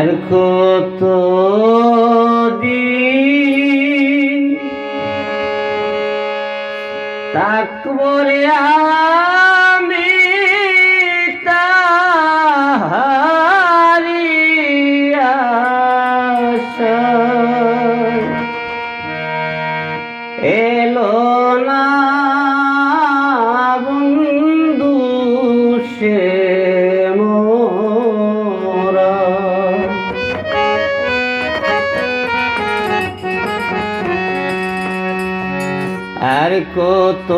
আর কত দিন তাকবরে আমি আর কত